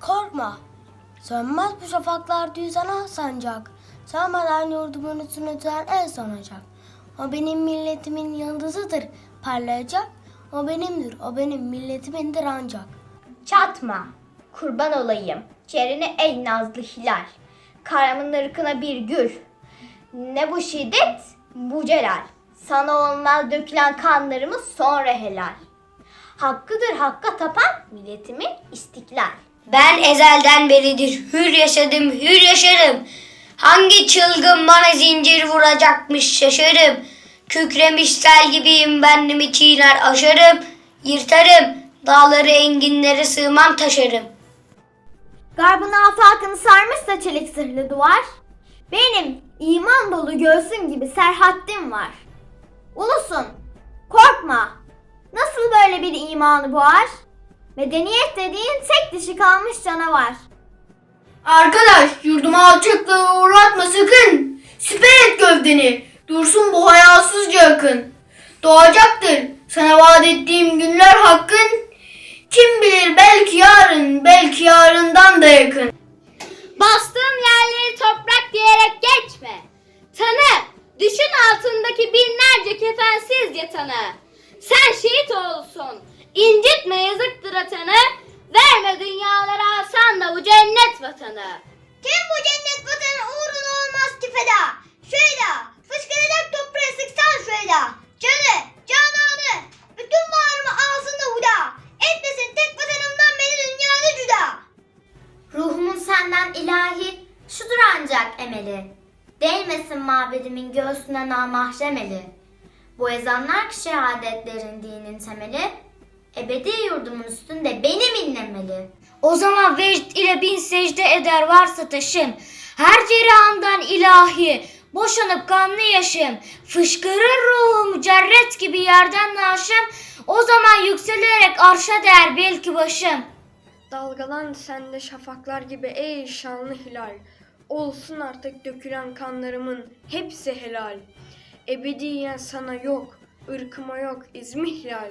Korkma. Sönmez bu şafaklar düzene sancak. Sönmeden yurdumun üstüne tüten el sonacak. O benim milletimin yıldızıdır parlayacak. O benimdir, o benim milletimindir ancak. Çatma, kurban olayım, cerine ey nazlı hilal. Karamın ırkına bir gül. Ne bu şiddet, bu celal. Sana olmaz dökülen kanlarımız sonra helal. Hakkıdır hakka tapan milletimin istiklal. Ben ezelden beridir hür yaşadım, hür yaşarım. Hangi çılgın bana zincir vuracakmış şaşarım. Kükremiş sel gibiyim benimi çiğner aşarım. Yırtarım, dağları enginlere sığmam taşarım. Garbın afakını sarmışsa çelik zırhlı duvar. Benim iman dolu göğsüm gibi serhattim var. Ulusun, korkma. Nasıl böyle bir imanı boğar? Medeniyet dediğin tek dişi kalmış canavar. Arkadaş yurduma alçaklığı uğratma sakın. Siper et gövdeni. Dursun bu hayasızca akın. Doğacaktır sana vaat ettiğim günler hakkın. Kim bilir belki yarın, belki yarından da yakın. Bastığın yerleri toprak diyerek geçme. Tanı, düşün altındaki binlerce kefensiz yatanı. Sen şehit olsun, incitme yazıktır atanı. Verme dünyalara alsan da bu cennet vatanı. Kim bu cennet vatanı uğruna olmaz ki feda? Şöyle, fışkıracak toprağa sıksan şöyle. Canı, cananı, bütün varımı alsın da huda. Etmesin tek vatanımdan beni dünyada cüda. Ruhumun senden ilahi, şudur ancak emeli. Değmesin mabedimin göğsüne namahremeli. Bu ezanlar ki şehadetlerin dinin temeli, ebedi yurdumun üstünde benim inlemeli. O zaman vecd ile bin secde eder varsa taşım. Her cereyandan ilahi, boşanıp kanlı yaşım. Fışkırır ruhum cerret gibi yerden naşım. O zaman yükselerek arşa değer belki başım. Dalgalan sende şafaklar gibi ey şanlı hilal. Olsun artık dökülen kanlarımın hepsi helal. Ebediyen sana yok, ırkıma yok izmihlal.